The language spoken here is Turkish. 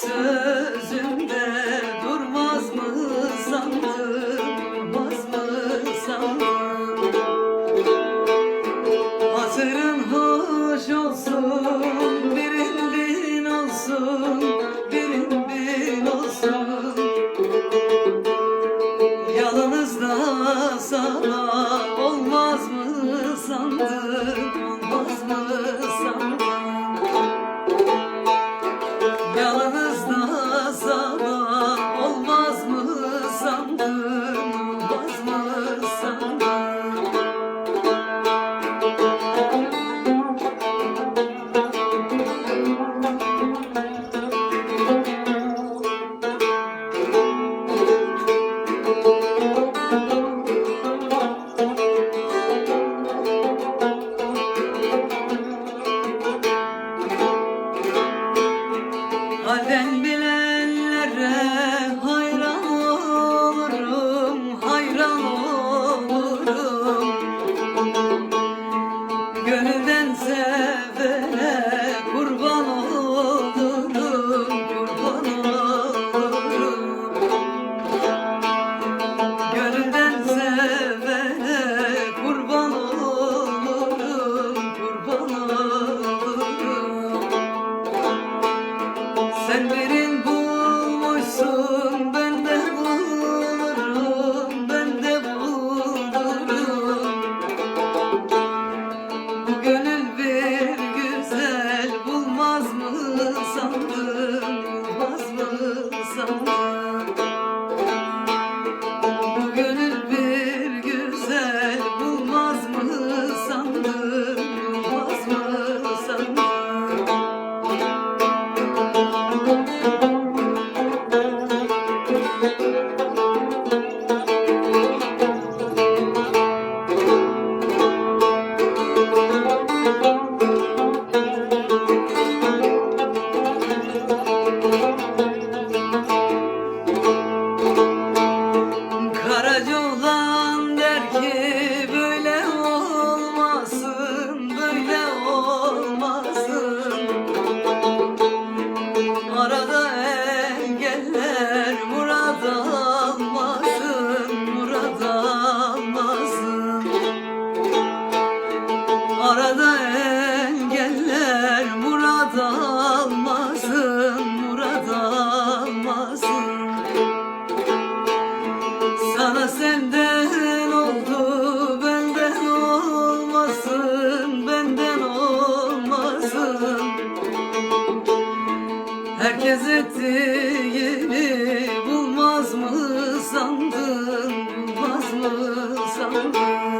Sözünde durmaz mı sandın Durmaz mı sandın Hatırın hoş olsun, birin bin olsun, birin bin olsun. Yalnızda sana olmaz mı sandın, Sen birin bulmuşsun, ben de bulurum, ben de bulurum. Bu gönül bir güzel bulmaz mı sandın, Herkes ettiğini bulmaz mı sandın? Bulmaz mı sandın